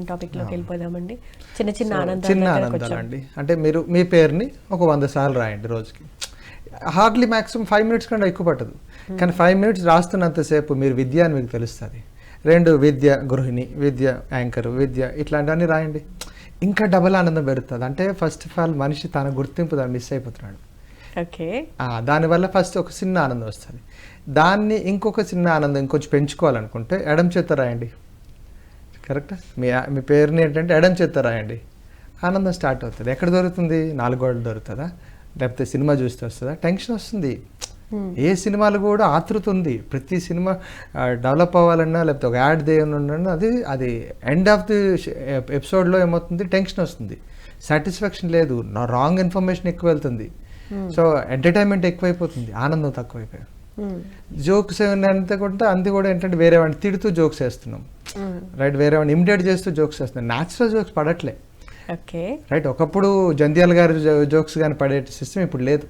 మన టాపిక్లోకి వెళ్ళిపోదామండి. చిన్న చిన్న ఆనందాలు చిన్న ఆనందాలు. అండి అంటే మీరు మీ పేరుని ఒక వంద సార్లు రాయండి రోజుకి. హార్డ్లీ మ్యాక్సిమం ఫైవ్ మినిట్స్ కన్నా ఎక్కువ పట్టదు. కానీ ఫైవ్ మినిట్స్ రాస్తున్నంతసేపు మీరు విద్య అని మీకు తెలుస్తుంది. రెండు విద్య గృహిణి విద్య యాంకర్ విద్య ఇట్లాంటివన్నీ రాయండి. ఇంకా డబల్ ఆనందం పెరుగుతుంది. అంటే ఫస్ట్ ఆఫ్ ఆల్ మనిషి తన గుర్తింపు దాన్ని మిస్ అయిపోతున్నాడు. ఓకే. దానివల్ల ఫస్ట్ ఒక చిన్న ఆనందం వస్తుంది. దాన్ని ఇంకొక చిన్న ఆనందం ఇంకొంచెం పెంచుకోవాలనుకుంటే ఎడం చేత రాయండి. కరెక్ట్? మీ మీ పేరుని ఏంటంటే ఎడం చేత రాయండి. ఆనందం స్టార్ట్ అవుతుంది. ఎక్కడ దొరుకుతుంది? నాలుగు గోడలు దొరుకుతుందా? లేకపోతే సినిమా చూస్తే వస్తుందా? టెన్షన్ వస్తుంది. ఏ సినిమాలు కూడా ఆతృత ఉంది. ప్రతి సినిమా డెవలప్ అవ్వాలన్నా లేకపోతే ఒక యాడ్ దేయనున్నా అది అది ఎండ్ ఆఫ్ ది ఎపిసోడ్లో ఏమవుతుంది? టెన్షన్ వస్తుంది. సాటిస్ఫాక్షన్ లేదు. నా రాంగ్ ఇన్ఫర్మేషన్ ఎక్కువ వెళ్తుంది సో ఎంటర్టైన్మెంట్ ఎక్కువైపోతుంది. ఆనందం తక్కువైపోయి జోక్స్ అంతా కూడా అంది కూడా ఏంటంటే వేరే వాడిని తిడుతూ జోక్స్ వేస్తున్నాం. రైట్ వేరే వాడిని ఇమిటేట్ చేస్తూ జోక్స్ వేస్తున్నాం. న్యాచురల్ జోక్స్ పడట్లే. ఓకే రైట్ ఒకప్పుడు జంధ్యాల గారి జోక్స్ కానీ పడే సిస్టమ్ ఇప్పుడు లేదు.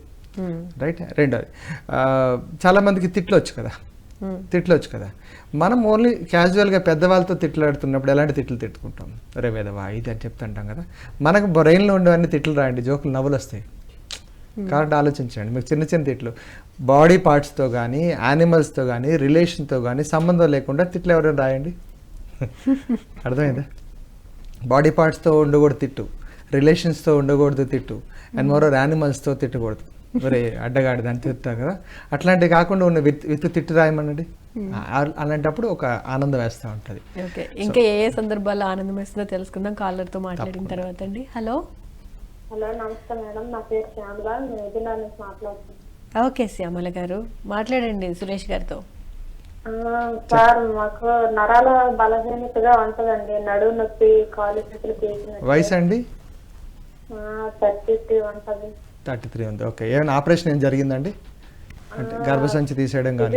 రైట్ రెండోది. ఆ, చాలా మందికి తిట్లు వచ్చు కదా. తిట్లు వచ్చు కదా. మనం ఓన్లీ క్యాజువల్గా పెద్దవాళ్ళతో తిట్లాడుతున్నప్పుడు ఎలాంటి తిట్లు తిట్టుకుంటాం? రే వేదవా ఇది అని చెప్తుంటాం కదా. మనకు బ్రెయిన్లో ఉండేవన్నీ తిట్లు రాయండి. జోకులు నవ్వులు వస్తాయి. కాబట్టి ఆలోచించండి. మీకు చిన్న చిన్న తిట్లు. బాడీ పార్ట్స్తో కానీ యానిమల్స్తో కానీ రిలేషన్తో కానీ సంబంధం లేకుండా తిట్లు ఎవరైనా రాయండి. అర్థమైందా? బాడీ పార్ట్స్తో ఉండకూడదు తిట్టు. రిలేషన్స్తో ఉండకూడదు తిట్టు. అండ్ మోరర్ యానిమల్స్తో తిట్టకూడదు. మరి అడ్డగాడిది అని తిట్టారు కదా. అట్లాంటివి కాకుండా ఉన్న విత్ విత్ తిట్టు రాయమనండి. అలాంటప్పుడు ఒక ఆనందం వేస్తూ ఉంటుంది. ఇంకా ఏ ఏ సందర్భాల్లో ఆనందం వేస్తుందో తెలుసుకుందాం. కాలర్తో మాట్లాడిన తర్వాత అండి. హలో? హలో నమస్తే మేడం. నా పేరు శ్యామల. నేను ఎదిలా నుంచి మాట్లాడుతున్నాను ఓకే శ్యామల గారు. మాట్లాడండి సురేష్ గారితో. ఆ, సార్ మాకు నరాల బలహీనతగా ఉంటదండి. నడువు నొప్పి కాలు చేతులు పీకినట్టు వయసు అండి? థర్టీ త్రీ ఉంటది. థర్టీ త్రీ ఉంది. ఓకే. ఏమైనా ఆపరేషన్ ఏం జరిగిందండి? అంటే గర్భసంచి తీసేయడం కానీ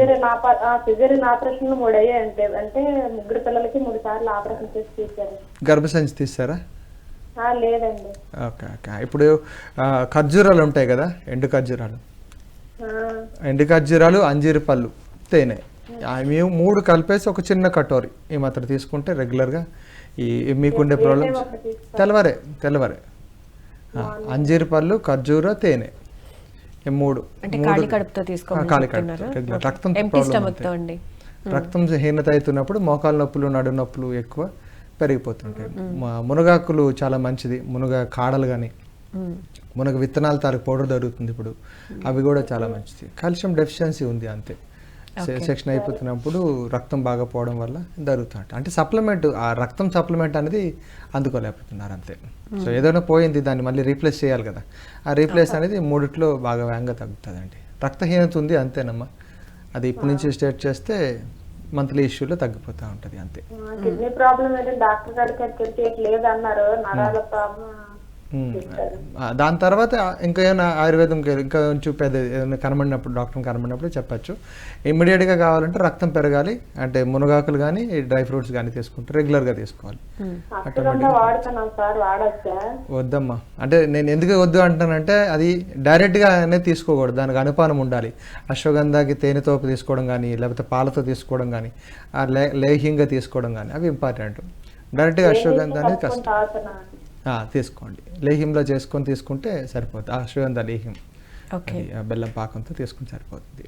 సిజేరియన్ ఆపరేషన్ మూడు అయ్యాయి అంటే అంటే ముగ్గురు పిల్లలకి మూడు సార్లు ఆపరేషన్ చేసి తీశారు. గర్భసంచి తీస్తారా ఆ, లేదండి. Okay okay. ఇప్పుడు ఖర్జూరాలు ఉంటాయి కదా ఎండు ఖర్జూరాలు. ఆ, ఎండు ఖర్జూరాలు అంజీరు పళ్ళు తేనె. ఆ, మేము మూడు కలిపేసి ఒక చిన్న కటోరి ఈ మాత్రం తీసుకుంటే రెగ్యులర్గా ఈ ఈ మీకుండే ప్రాబ్లమ్స్. తెల్లవారే తెల్లవారే. ఆ, అంజీరు పళ్ళు ఖర్జూర తేనె. ఈ మూడు. ఖాళీ కడుపుతో ఖాళీ? కడుపుతో. రక్తం రక్తం హీనత అవుతున్నప్పుడు మోకాలు నొప్పులు నడు నొప్పులు ఎక్కువ. పెరిగిపోతుంటాయి. మునగాకులు చాలా మంచిది. మునగ కాడలు కానీ. మునగ విత్తనాల తాలూకు పౌడర్ దొరుకుతుంది ఇప్పుడు. అవి కూడా చాలా మంచిది. కాల్షియం డెఫిషియన్సీ ఉంది అంతే. సెక్షన్ అయిపోతున్నప్పుడు రక్తం బాగా పోవడం వల్ల జరుగుతుంది అంటే సప్లిమెంట్ ఆ రక్తం సప్లిమెంట్ అనేది అందుకోలేకపోతున్నారు అంతే. సో ఏదైనా పోయింది దాన్ని మళ్ళీ రీప్లేస్ చేయాలి కదా. ఆ రీప్లేస్ అనేది మూడిట్లో బాగా వేగంగా తగ్గుతుంది అండి రక్తహీనత ఉంది అంతేనమ్మా. అది ఇప్పటి నుంచి స్టేట్ చేస్తే మంత్లీ ఇష్యూలో తగ్గిపోతూ ఉంటుంది అంతే. కిడ్నీ ప్రాబ్లం ఏంటంటే డాక్టర్ గారికి లేదన్నారు నరాల ప్రాబ్లం దాని తర్వాత ఇంకా ఏమైనా ఆయుర్వేదం ఇంకా కొంచెం పెద్ద ఏమైనా కనబడినప్పుడు డాక్టర్ని కనబడినప్పుడు చెప్పచ్చు. ఇమ్మీడియట్గా కావాలంటే రక్తం పెరగాలి అంటే మునగాకులు కానీ డ్రై ఫ్రూట్స్ కానీ తీసుకుంటే రెగ్యులర్గా తీసుకోవాలి. వద్దమ్మా. అంటే నేను ఎందుకు వద్దు అంటానంటే అది డైరెక్ట్గా అనేది తీసుకోకూడదు. దానికి అనుపానం ఉండాలి. అశ్వగంధాకి తేనెతో తీసుకోవడం కానీ లేకపోతే పాలతో తీసుకోవడం కానీ లేహ్యంగా తీసుకోవడం కానీ అవి ఇంపార్టెంట్ డైరెక్ట్గా అశ్వగంధ అనేది కష్టం. తీసుకోండి. లేహ్యంలో చేసుకొని తీసుకుంటే సరిపోతుంది. ఆ అశ్వగంధ అది ఆ బెల్లం పాకంతో తీసుకుంటే సరిపోతుంది.